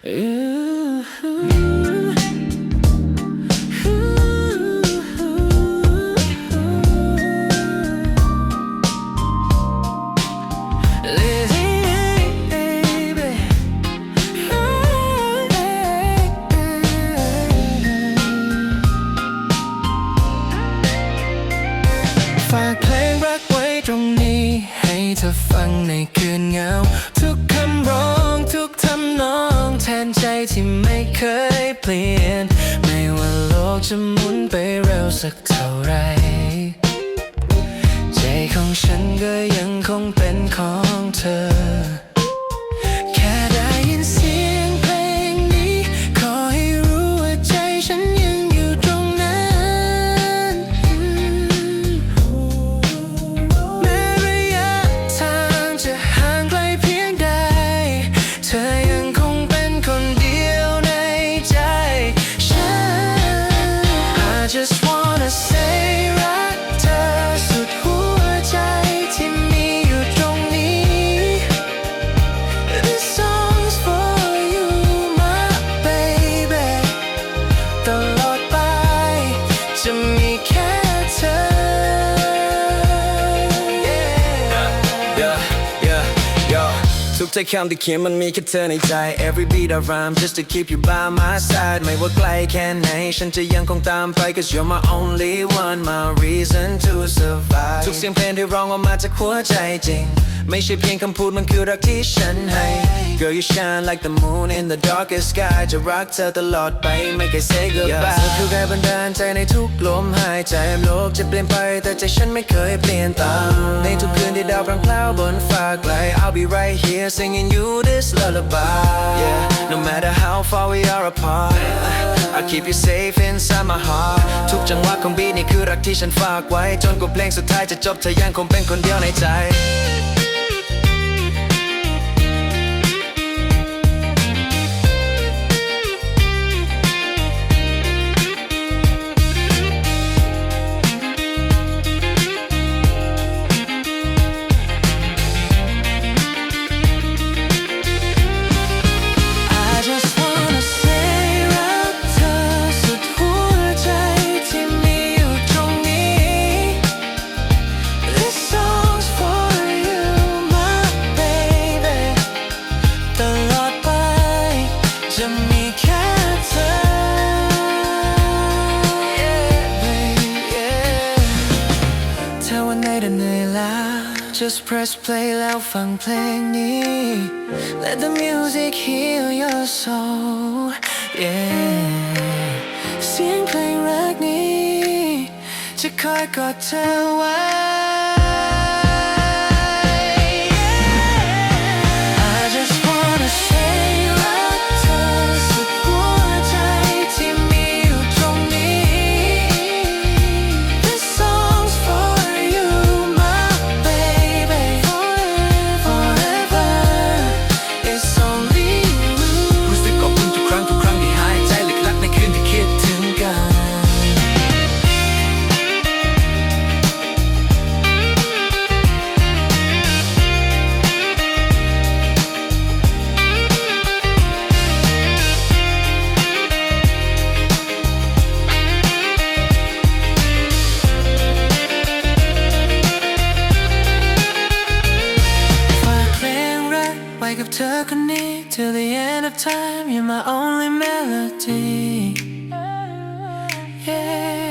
ฝากเพลงรักไว้ตรงนี้ ให้เธอฟังในคืนเหงาทุกคำ ใจที่ไม่เคยเปลี่ยน ไม่ว่าโลกจะหมุนไปเร็วสักเท่าไร ใจของฉันก็ยังคงเป็นของเธอ say ทุกใจคำที่เขียนมันมีแค่เธอในใจ Every beat I rhyme just to keep you by my side ไม่ว่าไกลแค่ไหน ฉันจะยังคงตามไป Cause you're my only one my reason to survive ทุกเสียงเพลงที่ร้องออกมาจากหัวใจจริง ไม่ใช่เพียงคำพูดมันคือรักที่ฉันให้ Girl you shine like the moon in the darkest sky จะรักเธอตลอดไปไม่เคย say goodbye เธอคือแรงบันดาลใจในทุกลมหายใจโลกจะเปลี่ยนไปแต่ใจฉันไม่เคยเปลี่ยนตามในทุก บนฟ้าไกล I'll be right here singing you this lullaby Yeah no matter how far we are apart I'll keep you safe inside my heart ทุกจังหวะของบีนี่คือรักที่ฉันฝากไว้ จนกว่าเพลงสุดท้ายจะจบเธอยังคงเป็นคนเดียวในใจ วันไหนเดินเหนื่อยล้า just press play แล้วฟังเพลงนี้ Let the music heal your soul yeah เสียงเพลงรักนี้ จะคอยกอดเธอไว้ รักไว้กับเธอคนนี้ Till the end of time you're my only melody yeah yeah yeah